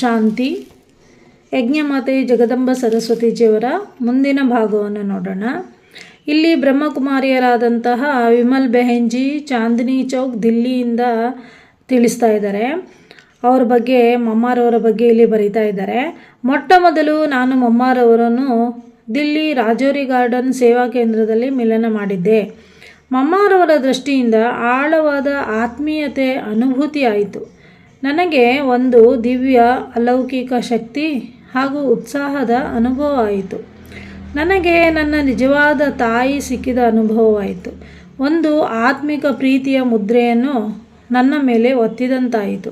ಶಾಂತಿ. ಯಜ್ಞಮಾತೆ ಜಗದಂಬ ಸರಸ್ವತಿಜಿಯವರ ಮುಂದಿನ ಭಾಗವನ್ನು ನೋಡೋಣ. ಇಲ್ಲಿ ಬ್ರಹ್ಮಕುಮಾರಿಯರಾದಂತಹ ವಿಮಲ್ ಬೆಹೆಂಜಿ ಚಾಂದಿನಿ ಚೌಕ್ ದಿಲ್ಲಿಯಿಂದ ತಿಳಿಸ್ತಾ ಇದ್ದಾರೆ. ಅವ್ರ ಬಗ್ಗೆ ಮಮ್ಮಾರವರ ಬಗ್ಗೆ ಇಲ್ಲಿ ಬರೀತಾ ಇದ್ದಾರೆ. ಮೊಟ್ಟ ಮೊದಲು ನಾನು ಮಮ್ಮಾರವರನ್ನು ದಿಲ್ಲಿ ರಾಜೋರಿ ಗಾರ್ಡನ್ ಸೇವಾ ಕೇಂದ್ರದಲ್ಲಿ ಮಿಲನ ಮಾಡಿದ್ದೆ. ಮಮ್ಮಾರವರ ದೃಷ್ಟಿಯಿಂದ ಆಳವಾದ ಆತ್ಮೀಯತೆ ಅನುಭೂತಿ ಆಯಿತು ನನಗೆ ಒಂದು ದಿವ್ಯ, ಅಲೌಕಿಕ ಶಕ್ತಿ ಹಾಗೂ ಉತ್ಸಾಹದ ಅನುಭವ ಆಯಿತು. ನನಗೆ ನನ್ನ ನಿಜವಾದ ತಾಯಿ ಸಿಕ್ಕಿದ ಅನುಭವವಾಯಿತು. ಒಂದು ಆತ್ಮಿಕ ಪ್ರೀತಿಯ ಮುದ್ರೆಯನ್ನು ನನ್ನ ಮೇಲೆ ಒತ್ತಿದಂತಾಯಿತು.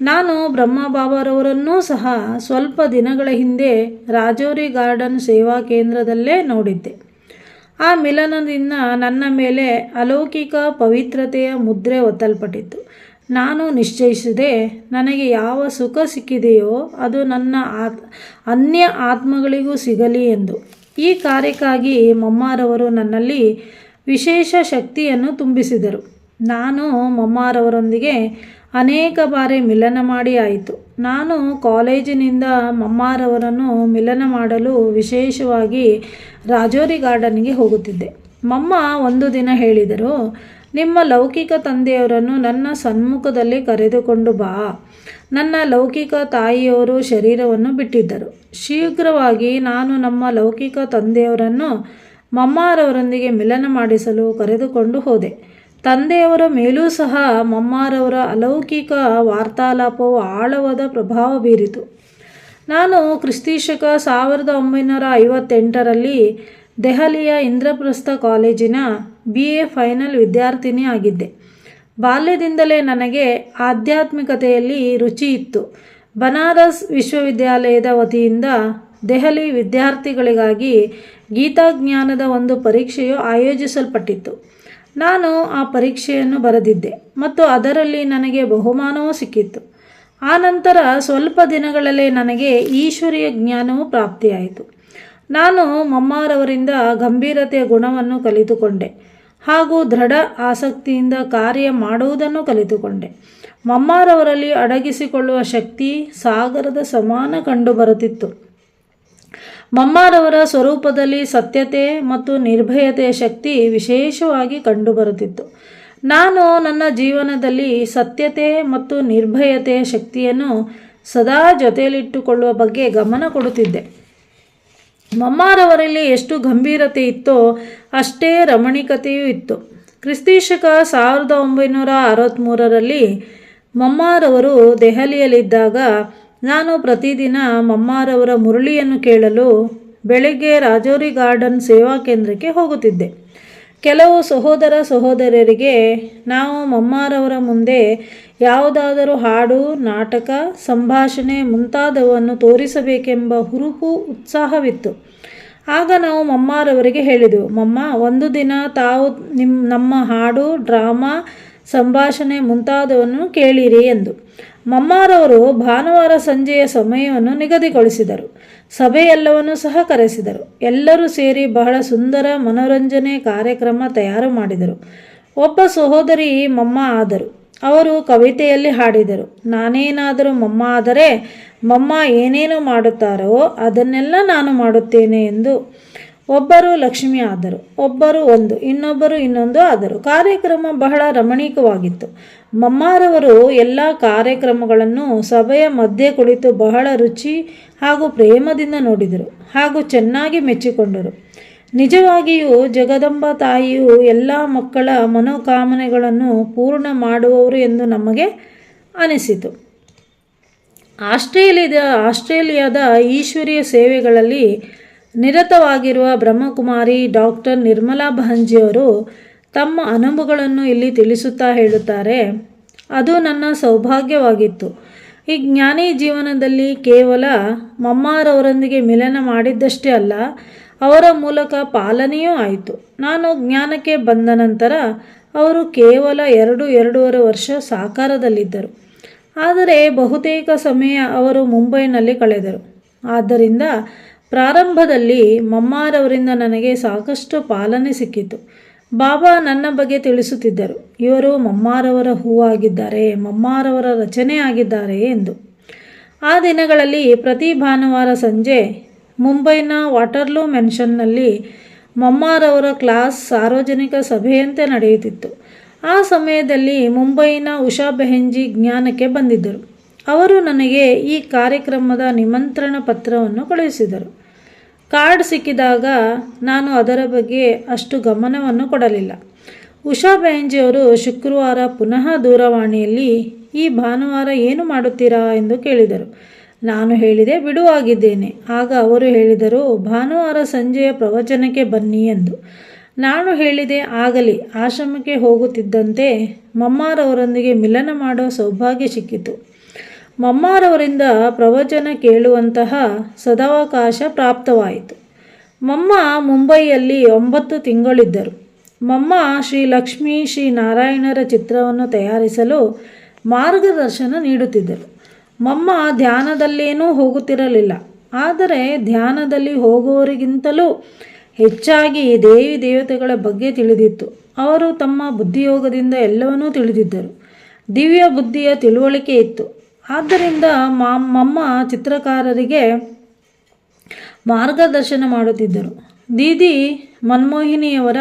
ನಾನು ಬ್ರಹ್ಮಬಾಬಾರವರನ್ನೂ ಸಹ ಸ್ವಲ್ಪ ದಿನಗಳ ಹಿಂದೆ ರಾಜೌರಿ ಗಾರ್ಡನ್ ಸೇವಾ ಕೇಂದ್ರದಲ್ಲೇ ನೋಡಿದ್ದೆ. ಆ ಮಿಲನದಿಂದ ನನ್ನ ಮೇಲೆ ಅಲೌಕಿಕ ಪವಿತ್ರತೆಯ ಮುದ್ರೆ ಒತ್ತಲ್ಪಟ್ಟಿತ್ತು. ನಾನು ನಿಶ್ಚಯಿಸಿದೆ, ನನಗೆ ಯಾವ ಸುಖ ಸಿಕ್ಕಿದೆಯೋ ಅದು ನನ್ನ ಆತ್, ಅನ್ಯ ಆತ್ಮಗಳಿಗೂ ಸಿಗಲಿ ಎಂದು. ಈ ಕಾರ್ಯಕ್ಕಾಗಿ ಮಮ್ಮಾರವರು ನನ್ನಲ್ಲಿ ವಿಶೇಷ ಶಕ್ತಿಯನ್ನು ತುಂಬಿಸಿದರು. ನಾನು ಮಮ್ಮಾರವರೊಂದಿಗೆ ಅನೇಕ ಬಾರಿ ಮಿಲನ ಮಾಡಿ ಆಯಿತು. ನಾನು ಕಾಲೇಜಿನಿಂದ ಮಮ್ಮಾರವರನ್ನು ಮಿಲನ ಮಾಡಲು ವಿಶೇಷವಾಗಿ ರಾಜೋರಿ ಗಾರ್ಡನ್ಗೆ ಹೋಗುತ್ತಿದ್ದೆ. ಮಮ್ಮ ಒಂದು ದಿನ ಹೇಳಿದರು ನಿಮ್ಮ ಲೌಕಿಕ ತಂದೆಯವರನ್ನು ನನ್ನ ಸನ್ಮುಖದಲ್ಲಿ ಕರೆದುಕೊಂಡು ಬಾ. ನನ್ನ ಲೌಕಿಕ ತಾಯಿಯವರು ಶರೀರವನ್ನು ಬಿಟ್ಟಿದ್ದರು. ಶೀಘ್ರವಾಗಿ ನಾನು ನಮ್ಮ ಲೌಕಿಕ ತಂದೆಯವರನ್ನು ಮಮ್ಮಾರವರೊಂದಿಗೆ ಮಿಲನ ಮಾಡಿಸಲು ಕರೆದುಕೊಂಡು ಹೋದೆ. ತಂದೆಯವರ ಮೇಲೂ ಸಹ ಮಮ್ಮಾರವರ ಅಲೌಕಿಕ ವಾರ್ತಾಲಾಪವು ಆಳವಾದ ಪ್ರಭಾವ ಬೀರಿತು. ನಾನು ಕ್ರಿಸ್ತಿಶಕ ಸಾವಿರದ ಒಂಬೈನೂರ ಐವತ್ತೆಂಟರಲ್ಲಿ ದೆಹಲಿಯ ಇಂದ್ರಪ್ರಸ್ಥ ಕಾಲೇಜಿನ ಬಿ ಎ ಫೈನಲ್ ವಿದ್ಯಾರ್ಥಿನಿ ಆಗಿದ್ದೆ. ಬಾಲ್ಯದಿಂದಲೇ ನನಗೆ ಆಧ್ಯಾತ್ಮಿಕತೆಯಲ್ಲಿ ರುಚಿ ಇತ್ತು. ಬನಾರಸ್ ವಿಶ್ವವಿದ್ಯಾಲಯದ ವತಿಯಿಂದ ದೆಹಲಿ ವಿದ್ಯಾರ್ಥಿಗಳಿಗಾಗಿ ಗೀತಾಜ್ಞಾನದ ಒಂದು ಪರೀಕ್ಷೆಯು ಆಯೋಜಿಸಲ್ಪಟ್ಟಿತ್ತು. ನಾನು ಆ ಪರೀಕ್ಷೆಯನ್ನು ಬರೆದಿದ್ದೆ ಮತ್ತು ಅದರಲ್ಲಿ ನನಗೆ ಬಹುಮಾನವೂ ಸಿಕ್ಕಿತ್ತು. ಆ ನಂತರ ಸ್ವಲ್ಪ ದಿನಗಳಲ್ಲೇ ನನಗೆ ಈಶ್ವರೀಯ ಜ್ಞಾನವೂ ಪ್ರಾಪ್ತಿಯಾಯಿತು. ನಾನು ಮಮ್ಮಾರವರಿಂದ ಗಂಭೀರತೆಯ ಗುಣವನ್ನು ಕಲಿತುಕೊಂಡೆ. ಹಾಗೂ ದೃಢ ಆಸಕ್ತಿಯಿಂದ ಕಾರ್ಯ ಮಾಡುವುದನ್ನು ಕಲಿತುಕೊಂಡೆ. ಮಮ್ಮಾರವರಲ್ಲಿ ಅಡಗಿಸಿಕೊಳ್ಳುವ ಶಕ್ತಿ ಸಾಗರದ ಸಮಾನ ಕಂಡುಬರುತ್ತಿತ್ತು. ಮಮ್ಮಾರವರ ಸ್ವರೂಪದಲ್ಲಿ ಸತ್ಯತೆ ಮತ್ತು ನಿರ್ಭಯತೆಯ ಶಕ್ತಿ ವಿಶೇಷವಾಗಿ ಕಂಡುಬರುತ್ತಿತ್ತು. ನಾನು ನನ್ನ ಜೀವನದಲ್ಲಿ ಸತ್ಯತೆ ಮತ್ತು ನಿರ್ಭಯತೆಯ ಶಕ್ತಿಯನ್ನು ಸದಾ ಜೊತೆಯಲ್ಲಿಟ್ಟುಕೊಳ್ಳುವ ಬಗ್ಗೆ ಗಮನ ಕೊಡುತ್ತಿದ್ದೆ. ಮಮ್ಮಾರವರಲ್ಲಿ ಎಷ್ಟು ಗಂಭೀರತೆ ಇತ್ತೋ ಅಷ್ಟೇ ರಮಣೀಕತೆಯೂ ಇತ್ತು. ಕ್ರಿಸ್ತೀಶಕ ಸಾವಿರದ ಒಂಬೈನೂರ ಅರವತ್ತ್ಮೂರರಲ್ಲಿ ಮಮ್ಮಾರವರು ದೆಹಲಿಯಲ್ಲಿದ್ದಾಗ ನಾನು ಪ್ರತಿದಿನ ಮಮ್ಮಾರವರ ಮುರಳಿಯನ್ನು ಕೇಳಲು ಬೆಳಗ್ಗೆ ರಾಜೌರಿ ಗಾರ್ಡನ್ ಸೇವಾ ಕೇಂದ್ರಕ್ಕೆ ಹೋಗುತ್ತಿದ್ದೆ. ಕೆಲವು ಸಹೋದರ ಸಹೋದರರಿಗೆ ನಾವು ಮಮ್ಮಾರವರ ಮುಂದೆ ಯಾವುದಾದರೂ ಹಾಡು, ನಾಟಕ, ಸಂಭಾಷಣೆ ಮುಂತಾದವನ್ನು ತೋರಿಸಬೇಕೆಂಬ ಹುರುಪು ಉತ್ಸಾಹವಿತ್ತು. ಆಗ ನಾವು ಮಮ್ಮಾರವರಿಗೆ ಹೇಳಿದೆವು, ಮಮ್ಮ, ಒಂದು ದಿನ ತಾವು ನಿಮ್ಮ ನಮ್ಮ ಹಾಡು, ಡ್ರಾಮಾ ಸಂಭಾಷಣೆ ಮುಂತಾದವನ್ನು ಕೇಳಿರಿ ಎಂದು. ಮಮ್ಮಾರವರು ಭಾನುವಾರ ಸಂಜೆಯ ಸಮಯವನ್ನು ನಿಗದಿಗೊಳಿಸಿದರು. ಸಭೆಯೆಲ್ಲವನ್ನು ಸಹ ಕರೆಸಿದರು. ಎಲ್ಲರೂ ಸೇರಿ ಬಹಳ ಸುಂದರ ಮನೋರಂಜನೆ ಕಾರ್ಯಕ್ರಮ ತಯಾರು ಮಾಡಿದರು. ಒಬ್ಬ ಸಹೋದರಿ ಮಮ್ಮ ಆದರು. ಅವರು ಕವಿತೆಯಲ್ಲಿ ಹಾಡಿದರು. ನಾನೇನಾದರೂ ಮಮ್ಮ ಆದರೆ ಮಮ್ಮ ಏನೇನು ಮಾಡುತ್ತಾರೋ ಅದನ್ನೆಲ್ಲ ನಾನು ಮಾಡುತ್ತೇನೆ ಎಂದು ಒಬ್ಬರು ಲಕ್ಷ್ಮಿ ಆದರು, ಒಬ್ಬರು ಒಂದು, ಇನ್ನೊಬ್ಬರು ಇನ್ನೊಂದು ಆದರು. ಕಾರ್ಯಕ್ರಮ ಬಹಳ ರಮಣೀಕವಾಗಿತ್ತು. ಮಮ್ಮಾರವರು ಎಲ್ಲ ಕಾರ್ಯಕ್ರಮಗಳನ್ನು ಸಭೆಯ ಮಧ್ಯೆ ಕುಳಿತು ಬಹಳ ರುಚಿ ಹಾಗೂ ಪ್ರೇಮದಿಂದ ನೋಡಿದರು ಹಾಗೂ ಚೆನ್ನಾಗಿ ಮೆಚ್ಚಿಕೊಂಡರು. ನಿಜವಾಗಿಯೂ ಜಗದಂಬ ತಾಯಿಯು ಎಲ್ಲ ಮಕ್ಕಳ ಮನೋಕಾಮನೆಗಳನ್ನು ಪೂರ್ಣ ಮಾಡುವವರು ಎಂದು ನಮಗೆ ಅನಿಸಿತು. ಆಸ್ಟ್ರೇಲಿಯಾದ ಆಸ್ಟ್ರೇಲಿಯಾದ ಈಶ್ವರಿಯ ಸೇವೆಗಳಲ್ಲಿ ನಿರತವಾಗಿರುವ ಬ್ರಹ್ಮಕುಮಾರಿ ಡಾಕ್ಟರ್ ನಿರ್ಮಲಾ ಬಹಂಜಿಯವರು ತಮ್ಮ ಅನುಭವಗಳನ್ನು ಇಲ್ಲಿ ತಿಳಿಸುತ್ತಾ ಹೇಳುತ್ತಾರೆ, ಅದು ನನ್ನ ಸೌಭಾಗ್ಯವಾಗಿತ್ತು. ಈ ಜ್ಞಾನಿ ಜೀವನದಲ್ಲಿ ಕೇವಲ ಮಮ್ಮಾರವರೊಂದಿಗೆ ಮಿಲನ ಮಾಡಿದ್ದಷ್ಟೇ ಅಲ್ಲ, ಅವರ ಮೂಲಕ ಪಾಲನೆಯೂ ಆಯಿತು. ನಾನು ಜ್ಞಾನಕ್ಕೆ ಬಂದ ನಂತರ ಅವರು ಕೇವಲ ಎರಡು ಎರಡೂವರೆ ವರ್ಷ ಸಾಕಾರದಲ್ಲಿದ್ದರು. ಆದರೆ ಬಹುತೇಕ ಸಮಯ ಅವರು ಮುಂಬೈನಲ್ಲಿ ಕಳೆದರು. ಆದ್ದರಿಂದ ಪ್ರಾರಂಭದಲ್ಲಿ ಮಮ್ಮಾರವರಿಂದ ನನಗೆ ಸಾಕಷ್ಟು ಪಾಲನೆ ಸಿಕ್ಕಿತು. ಬಾಬಾ ನನ್ನ ಬಗ್ಗೆ ತಿಳಿಸುತ್ತಿದ್ದರು. ಇವರು ಮಮ್ಮಾರವರ ಹೂವಾಗಿದ್ದಾರೆ, ಮಮ್ಮಾರವರ ರಚನೆ ಆಗಿದ್ದಾರೆ ಎಂದು. ಆ ದಿನಗಳಲ್ಲಿ ಪ್ರತಿ ಭಾನುವಾರ ಸಂಜೆ ಮುಂಬೈನ ವಾಟರ್ಲೂ ಮೆನ್ಷನ್ನಲ್ಲಿ ಮಮ್ಮಾರವರ ಕ್ಲಾಸ್ ಸಾರ್ವಜನಿಕ ಸಭೆಯಂತೆ ನಡೆಯುತ್ತಿತ್ತು. ಆ ಸಮಯದಲ್ಲಿ ಮುಂಬೈನ ಉಷಾ ಬೆಹೆಂಜಿ ಜ್ಞಾನಕ್ಕೆ ಬಂದಿದ್ದರು. ಅವರು ನನಗೆ ಈ ಕಾರ್ಯಕ್ರಮದ ನಿಮಂತ್ರಣ ಪತ್ರವನ್ನು ಕಳುಹಿಸಿದರು. ಕಾರ್ಡ್ ಸಿಕ್ಕಿದಾಗ ನಾನು ಅದರ ಬಗ್ಗೆ ಅಷ್ಟು ಗಮನವನ್ನು ಕೊಡಲಿಲ್ಲ. ಉಷಾ ಬ್ಯಾಂಜಿಯವರು ಶುಕ್ರವಾರ ಪುನಃ ದೂರವಾಣಿಯಲ್ಲಿ, ಈ ಭಾನುವಾರ ಏನು ಮಾಡುತ್ತೀರಾ? ಎಂದು ಕೇಳಿದರು. ನಾನು ಹೇಳಿದೆ ಬಿಡುವಾಗಿದ್ದೇನೆ ಆಗ ಅವರು ಹೇಳಿದರು, ಭಾನುವಾರ ಸಂಜೆಯ ಪ್ರವಚನಕ್ಕೆ ಬನ್ನಿ ಎಂದು. ನಾನು ಹೇಳಿದೆ, ಆಗಲಿ. ಆಶ್ರಮಕ್ಕೆ ಹೋಗುತ್ತಿದ್ದಂತೆ ಮಮ್ಮಾರವರೊಂದಿಗೆ ಮಿಲನ ಮಾಡುವ ಸೌಭಾಗ್ಯ ಸಿಕ್ಕಿತು. ಮಮ್ಮಾರವರಿಂದ ಪ್ರವಚನ ಕೇಳುವಂತಹ ಸದಾವಕಾಶ ಪ್ರಾಪ್ತವಾಯಿತು. ಮಮ್ಮ ಮುಂಬೈಯಲ್ಲಿ ಒಂಬತ್ತು ತಿಂಗಳಿದ್ದರು. ಮಮ್ಮ ಶ್ರೀ ಲಕ್ಷ್ಮೀ ಶ್ರೀ ನಾರಾಯಣರ ಚಿತ್ರವನ್ನು ತಯಾರಿಸಲು ಮಾರ್ಗದರ್ಶನ ನೀಡುತ್ತಿದ್ದರು. ಮಮ್ಮ ಧ್ಯಾನದಲ್ಲೇನೂ ಹೋಗುತ್ತಿರಲಿಲ್ಲ. ಆದರೆ ಧ್ಯಾನದಲ್ಲಿ ಹೋಗುವವರಿಗಿಂತಲೂ ಹೆಚ್ಚಾಗಿ ದೇವಿ ದೇವತೆಗಳ ಬಗ್ಗೆ ತಿಳಿದಿತ್ತು. ಅವರು ತಮ್ಮ ಬುದ್ಧಿಯೋಗದಿಂದ ಎಲ್ಲವನ್ನೂ ತಿಳಿದಿದ್ದರು. ದಿವ್ಯ ಬುದ್ಧಿಯ ತಿಳುವಳಿಕೆ ಇತ್ತು. ಆದ್ದರಿಂದ ಮಮ್ಮ ಚಿತ್ರಕಾರರಿಗೆ ಮಾರ್ಗದರ್ಶನ ಮಾಡುತ್ತಿದ್ದರು. ದೀದಿ ಮನ್ಮೋಹಿನಿಯವರ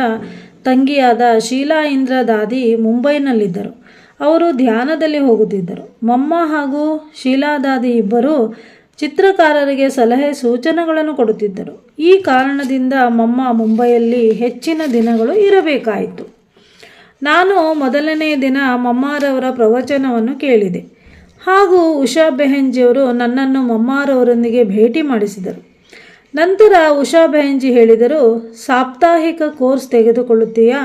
ತಂಗಿಯಾದ ಶೀಲಾ ಇಂದ್ರ ದಾದಿ ಮುಂಬೈನಲ್ಲಿದ್ದರು. ಅವರು ಧ್ಯಾನದಲ್ಲಿ ಹೋಗುತ್ತಿದ್ದರು. ಮಮ್ಮ ಹಾಗೂ ಶೀಲಾ ದಾದಿ ಇಬ್ಬರು ಚಿತ್ರಕಾರರಿಗೆ ಸಲಹೆ ಸೂಚನೆಗಳನ್ನು ಕೊಡುತ್ತಿದ್ದರು. ಈ ಕಾರಣದಿಂದ ಮಮ್ಮ ಮುಂಬೈಯಲ್ಲಿ ಹೆಚ್ಚಿನ ದಿನಗಳು ಇರಬೇಕಾಯಿತು. ನಾನು ಮೊದಲನೇ ದಿನ ಮಮ್ಮರವರ ಪ್ರವಚನವನ್ನು ಕೇಳಿದೆ. ಹಾಗೂ ಉಷಾ ಬೆಹೆಂಜಿಯವರು ನನ್ನನ್ನು ಮಮ್ಮಾರವರೊಂದಿಗೆ ಭೇಟಿ ಮಾಡಿಸಿದರು. ನಂತರ ಉಷಾ ಬೆಹೆಂಜಿ ಹೇಳಿದರು, ಸಾಪ್ತಾಹಿಕ ಕೋರ್ಸ್ ತೆಗೆದುಕೊಳ್ಳುತ್ತೀಯಾ?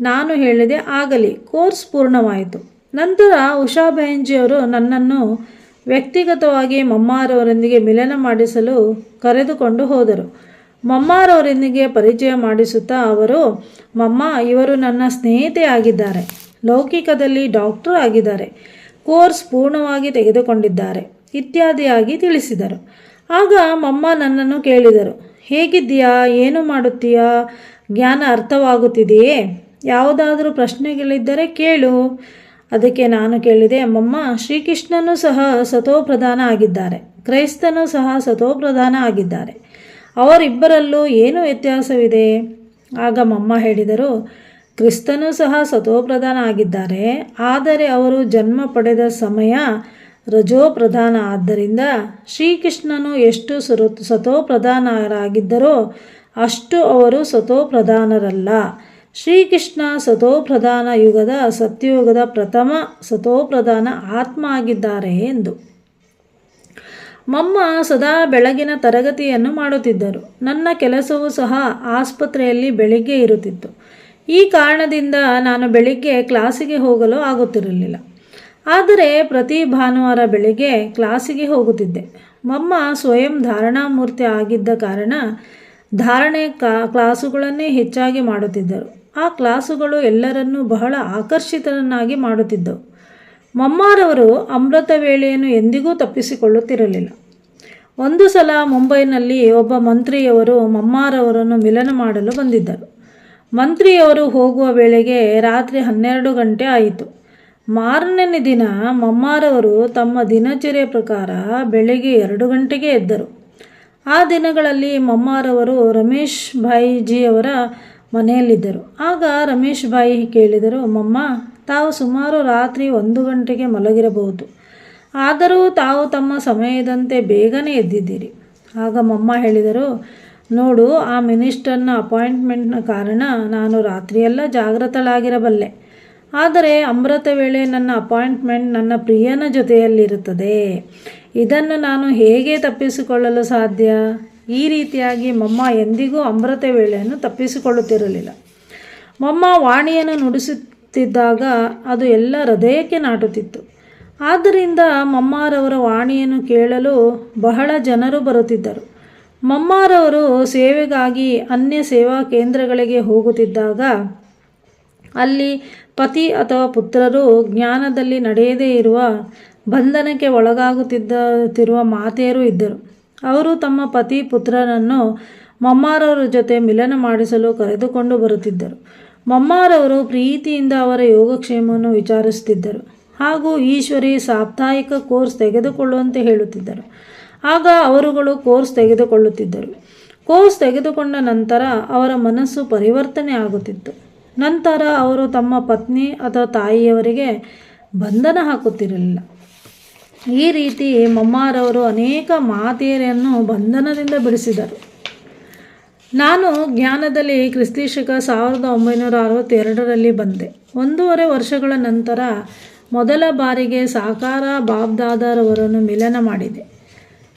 ನಾನು ಹೇಳಿದೆ, ಆಗಲಿ, ಕೋರ್ಸ್ ಪೂರ್ಣವಾಯಿತು. ನಂತರ ಉಷಾ ಬೆಹೆಂಜಿಯವರು ನನ್ನನ್ನು ವ್ಯಕ್ತಿಗತವಾಗಿ ಮಮ್ಮಾರವರೊಂದಿಗೆ ಮಿಲನ ಮಾಡಿಸಲು ಕರೆದುಕೊಂಡು ಹೋದರು. ಮಮ್ಮಾರವರೊಂದಿಗೆ ಪರಿಚಯ ಮಾಡಿಸುತ್ತಾ ಅವರು, ಮಮ್ಮ, ಇವರು ನನ್ನ ಸ್ನೇಹಿತೆ ಆಗಿದ್ದಾರೆ. ಲೌಕಿಕದಲ್ಲಿ ಡಾಕ್ಟರ್ ಆಗಿದ್ದಾರೆ. ಕೋರ್ಸ್ ಪೂರ್ಣವಾಗಿ ತೆಗೆದುಕೊಂಡಿದ್ದಾರೆ ಇತ್ಯಾದಿಯಾಗಿ ತಿಳಿಸಿದರು. ಆಗ ಮಮ್ಮ ನನ್ನನ್ನು ಕೇಳಿದರು, ಹೇಗಿದ್ದೀಯಾ? ಏನು ಮಾಡುತ್ತೀಯಾ? ಜ್ಞಾನ ಅರ್ಥವಾಗುತ್ತಿದೆಯೇ? ಯಾವುದಾದರೂ ಪ್ರಶ್ನೆಗಳಿದ್ದರೆ ಕೇಳು. ಅದಕ್ಕೆ ನಾನು ಕೇಳಿದೆ, ಮಮ್ಮ, ಶ್ರೀಕೃಷ್ಣನೂ ಸಹ ಸತೋಪ್ರಧಾನ ಆಗಿದ್ದಾರೆ, ಕ್ರೈಸ್ತನೂ ಸಹ ಸತೋಪ್ರಧಾನ ಆಗಿದ್ದಾರೆ, ಅವರಿಬ್ಬರಲ್ಲೂ ಏನು ವ್ಯತ್ಯಾಸವಿದೆ? ಆಗ ಮಮ್ಮ ಹೇಳಿದರು ಕ್ರಿಸ್ತನೂ ಸಹ ಸತೋಪ್ರಧಾನ ಆಗಿದ್ದಾರೆ ಆದರೆ ಅವರು ಜನ್ಮ ಪಡೆದ ಸಮಯ ರಜೋಪ್ರಧಾನ. ಆದ್ದರಿಂದ ಶ್ರೀಕೃಷ್ಣನು ಎಷ್ಟು ಸುರ ಸತೋಪ್ರಧಾನರಾಗಿದ್ದರೋ ಅಷ್ಟು ಅವರು ಸತೋಪ್ರಧಾನರಲ್ಲ. ಶ್ರೀಕೃಷ್ಣ ಸತೋಪ್ರಧಾನ ಯುಗದ ಸತ್ಯಯುಗದ ಪ್ರಥಮ ಸತೋಪ್ರಧಾನ ಆತ್ಮ ಆಗಿದ್ದಾರೆ ಎಂದು. ಮಮ್ಮ ಸದಾ ಬೆಳಗಿನ ತರಗತಿಯನ್ನು ಮಾಡುತ್ತಿದ್ದರು. ನನ್ನ ಕೆಲಸವೂ ಸಹ ಆಸ್ಪತ್ರೆಯಲ್ಲಿ ಬೆಳಿಗ್ಗೆ ಇರುತ್ತಿತ್ತು. ಈ ಕಾರಣದಿಂದ ನಾನು ಬೆಳಿಗ್ಗೆ ಕ್ಲಾಸಿಗೆ ಹೋಗಲು ಆಗುತ್ತಿರಲಿಲ್ಲ. ಆದರೆ ಪ್ರತಿ ಭಾನುವಾರ ಬೆಳಿಗ್ಗೆ ಕ್ಲಾಸಿಗೆ ಹೋಗುತ್ತಿದ್ದೆ. ಮಮ್ಮ ಸ್ವಯಂ ಧಾರಣಾಮೂರ್ತಿ ಆಗಿದ್ದ ಕಾರಣ ಧಾರಣೆ ಕಾ ಕ್ಲಾಸುಗಳನ್ನೇ ಹೆಚ್ಚಾಗಿ ಮಾಡುತ್ತಿದ್ದರು. ಆ ಕ್ಲಾಸುಗಳು ಎಲ್ಲರನ್ನೂ ಬಹಳ ಆಕರ್ಷಿತರನ್ನಾಗಿ ಮಾಡುತ್ತಿದ್ದವು. ಮಮ್ಮಾರವರು ಅಮೃತ ವೇಳೆಯನ್ನು ಎಂದಿಗೂ ತಪ್ಪಿಸಿಕೊಳ್ಳುತ್ತಿರಲಿಲ್ಲ. ಒಂದು ಸಲ ಮುಂಬೈನಲ್ಲಿ ಒಬ್ಬ ಮಂತ್ರಿಯವರು ಮಮ್ಮಾರವರನ್ನು ಮಿಲನ ಮಾಡಲು ಬಂದಿದ್ದರು. ಮಂತ್ರಿಯವರು ಹೋಗುವ ವೇಳೆಗೆ ರಾತ್ರಿ ಹನ್ನೆರಡು ಗಂಟೆ ಆಯಿತು. ಮಾರನೇ ದಿನ ಮಮ್ಮಾರವರು ತಮ್ಮ ದಿನಚರಿಯ ಪ್ರಕಾರ ಬೆಳಗ್ಗೆ ಎರಡು ಗಂಟೆಗೆ ಎದ್ದರು. ಆ ದಿನಗಳಲ್ಲಿ ಮಮ್ಮಾರವರು ರಮೇಶ್ ಭಾಯಿಜಿಯವರ ಮನೆಯಲ್ಲಿದ್ದರು. ಆಗ ರಮೇಶ್ ಭಾಯಿ ಕೇಳಿದರು, ಮಮ್ಮ, ತಾವು ಸುಮಾರು ರಾತ್ರಿ ಒಂದು ಗಂಟೆಗೆ ಮಲಗಿರಬಹುದು. ಆದರೂ ತಾವು ತಮ್ಮ ಸಮಯದಂತೆ ಬೇಗನೆ ಎದ್ದಿದ್ದೀರಿ. ಆಗ ಮಮ್ಮ ಹೇಳಿದರು ನೋಡು, ಆ ಮಿನಿಸ್ಟರ್ನ ಅಪಾಯಿಂಟ್ಮೆಂಟ್ನ ಕಾರಣ ನಾನು ರಾತ್ರಿಯೆಲ್ಲ ಜಾಗೃತಳಾಗಿರಬಲ್ಲೆ ಆದರೆ ಅಮೃತ ವೇಳೆ ನನ್ನ ಅಪಾಯಿಂಟ್ಮೆಂಟ್ ನನ್ನ ಪ್ರಿಯನ ಜೊತೆಯಲ್ಲಿರುತ್ತದೆ. ಇದನ್ನು ನಾನು ಹೇಗೆ ತಪ್ಪಿಸಿಕೊಳ್ಳಲು ಸಾಧ್ಯ? ಈ ರೀತಿಯಾಗಿ ಮಮ್ಮ ಎಂದಿಗೂ ಅಮೃತ ವೇಳೆಯನ್ನು ತಪ್ಪಿಸಿಕೊಳ್ಳುತ್ತಿರಲಿಲ್ಲ. ಮಮ್ಮ ವಾಣಿಯನ್ನು ನುಡಿಸುತ್ತಿದ್ದಾಗ ಅದು ಎಲ್ಲ ಹೃದಯಕ್ಕೆ ನಾಟುತ್ತಿತ್ತು. ಆದ್ದರಿಂದ ಮಮ್ಮಾರವರ ವಾಣಿಯನ್ನು ಕೇಳಲು ಬಹಳ ಜನರು ಬರುತ್ತಿದ್ದರು. ಮಮ್ಮಾರವರು ಸೇವೆಗಾಗಿ ಅನ್ಯ ಸೇವಾ ಕೇಂದ್ರಗಳಿಗೆ ಹೋಗುತ್ತಿದ್ದಾಗ ಅಲ್ಲಿ ಪತಿ ಅಥವಾ ಪುತ್ರರು ಜ್ಞಾನದಲ್ಲಿ ನಡೆಯದೇ ಇರುವ ಬಂಧನಕ್ಕೆ ಒಳಗಾಗುತ್ತಿದ್ದ ಮಾತೆಯರು ಇದ್ದರು. ಅವರು ತಮ್ಮ ಪತಿ ಪುತ್ರನನ್ನು ಮಮ್ಮಾರವರ ಜೊತೆ ಮಿಲನ ಮಾಡಿಸಲು ಕರೆದುಕೊಂಡು ಬರುತ್ತಿದ್ದರು. ಮಮ್ಮಾರವರು ಪ್ರೀತಿಯಿಂದ ಅವರ ಯೋಗಕ್ಷೇಮವನ್ನು ವಿಚಾರಿಸುತ್ತಿದ್ದರು ಹಾಗೂ ಈಶ್ವರಿ ಸಾಪ್ತಾಹಿಕ ಕೋರ್ಸ್ ತೆಗೆದುಕೊಳ್ಳುವಂತೆ ಹೇಳುತ್ತಿದ್ದರು. ಆಗ ಅವರುಗಳು ಕೋರ್ಸ್ ತೆಗೆದುಕೊಳ್ಳುತ್ತಿದ್ದರು. ಕೋರ್ಸ್ ತೆಗೆದುಕೊಂಡ ನಂತರ ಅವರ ಮನಸ್ಸು ಪರಿವರ್ತನೆ ಆಗುತ್ತಿತ್ತು. ನಂತರ ಅವರು ತಮ್ಮ ಪತ್ನಿ ಅಥವಾ ತಾಯಿಯವರಿಗೆ ಬಂಧನ ಹಾಕುತ್ತಿರಲಿಲ್ಲ. ಈ ರೀತಿ ಮಮ್ಮಾರವರು ಅನೇಕ ಮಾತೆಯರನ್ನು ಬಂಧನದಿಂದ ಬಿಡಿಸಿದರು. ನಾನು ಜ್ಞಾನದಲ್ಲಿ ಕ್ರಿಸ್ತಿಶಕ ಸಾವಿರದ ಒಂಬೈನೂರ ಅರವತ್ತೆರಡರಲ್ಲಿ ಬಂದೆ. ಒಂದೂವರೆ ವರ್ಷಗಳ ನಂತರ ಮೊದಲ ಬಾರಿಗೆ ಸಾಕಾರ ಬಾಬ್ದಾದರವರನ್ನು ಮಿಲನ ಮಾಡಿದೆ.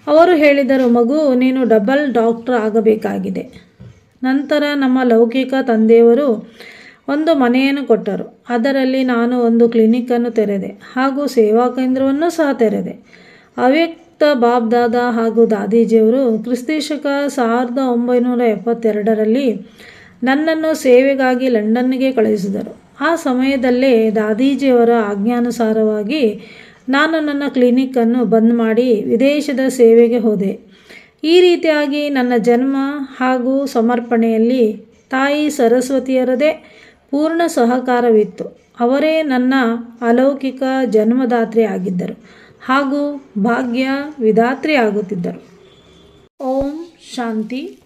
ಅವರು ಹೇಳಿದರು, ಮಗು, ನೀನು ಡಬಲ್ ಡಾಕ್ಟರ್ ಆಗಬೇಕಾಗಿದೆ. ನಂತರ ನಮ್ಮ ಲೌಕಿಕ ತಂದೆಯವರು ಒಂದು ಮನೆಯನ್ನು ಕೊಟ್ಟರು. ಅದರಲ್ಲಿ ನಾನು ಒಂದು ಕ್ಲಿನಿಕ್ಕನ್ನು ತೆರೆದೆ ಹಾಗೂ ಸೇವಾ ಕೇಂದ್ರವನ್ನು ಸಹ ತೆರೆದೆ. ಅವ್ಯಕ್ತ ಬಾಬ್ದಾದ ಹಾಗೂ ದಾದೀಜಿಯವರು ಕ್ರಿಸ್ತಿಶಕ ಸಾವಿರದ ಒಂಬೈನೂರ ಎಪ್ಪತ್ತೆರಡರಲ್ಲಿ ನನ್ನನ್ನು ಸೇವೆಗಾಗಿ ಲಂಡನ್ಗೆ ಕಳುಹಿಸಿದರು. ಆ ಸಮಯದಲ್ಲೇ ದಾದೀಜಿಯವರ ಆಜ್ಞಾನುಸಾರವಾಗಿ ನಾನು ನನ್ನ ಕ್ಲಿನಿಕ್ಕನ್ನು ಬಂದ್ ಮಾಡಿ ವಿದೇಶದ ಸೇವೆಗೆ ಹೋದೆ. ಈ ರೀತಿಯಾಗಿ ನನ್ನ ಜನ್ಮ ಹಾಗೂ ಸಮರ್ಪಣೆಯಲ್ಲಿ ತಾಯಿ ಸರಸ್ವತಿಯರದೇ ಪೂರ್ಣ ಸಹಕಾರವಿತ್ತು. ಅವರೇ ನನ್ನ ಅಲೌಕಿಕ ಜನ್ಮದಾತ್ರಿ ಆಗಿದ್ದರು ಹಾಗೂ ಭಾಗ್ಯ ವಿಧಾತ್ರಿ ಆಗುತ್ತಿದ್ದರು. ಓಂ ಶಾಂತಿ.